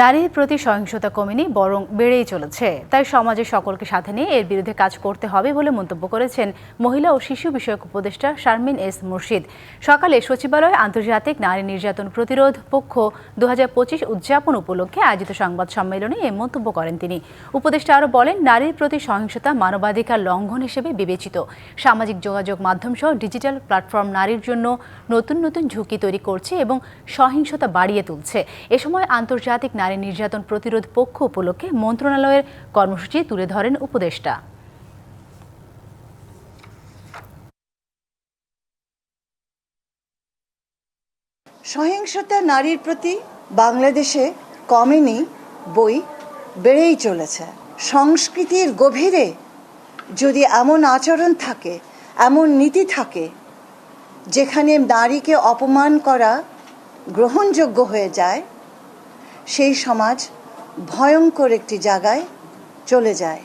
নারীর প্রতি সহিংসতা কমেনি, বরং বেড়েই চলেছে। তাই সমাজের সকলকে সাথে নিয়ে এর বিরুদ্ধে কাজ করতে হবে বলে মন্তব্য করেছেন মহিলা ও শিশু বিষয়ক উপদেষ্টা শারমিন এস মুর্শিদ। সকালে সচিবালয়ে আন্তর্জাতিক নারী নির্যাতন প্রতিরোধ পক্ষ দুহাজার পঁচিশ উদযাপন উপলক্ষে আয়োজিত সংবাদ সম্মেলনে এ মন্তব্য করেন তিনি। উপদেষ্টা আরও বলেন, নারীর প্রতি সহিংসতা মানবাধিকার লঙ্ঘন হিসেবে বিবেচিত। সামাজিক যোগাযোগ মাধ্যম সহ ডিজিটাল প্ল্যাটফর্ম নারীর জন্য নতুন নতুন ঝুঁকি তৈরি করছে এবং সহিংসতা বাড়িয়ে তুলছে। এ সময় আন্তর্জাতিক নারী নির্যাতন প্রতিরোধ পক্ষ উপলক্ষে মন্ত্রণালয়ের কর্মসূচি তুলে ধরেন উপদেষ্টা। সহিংসতা নারীর প্রতি বাংলাদেশে কমেনি, বই বেড়েই চলেছে। সংস্কৃতির গভীরে যদি এমন আচরণ থাকে, এমন নীতি থাকে, যেখানে নারীকে অপমান করা গ্রহণযোগ্য হয়ে যায় সেই সমাজ ভয়ঙ্কর একটি জায়গায় চলে যায়।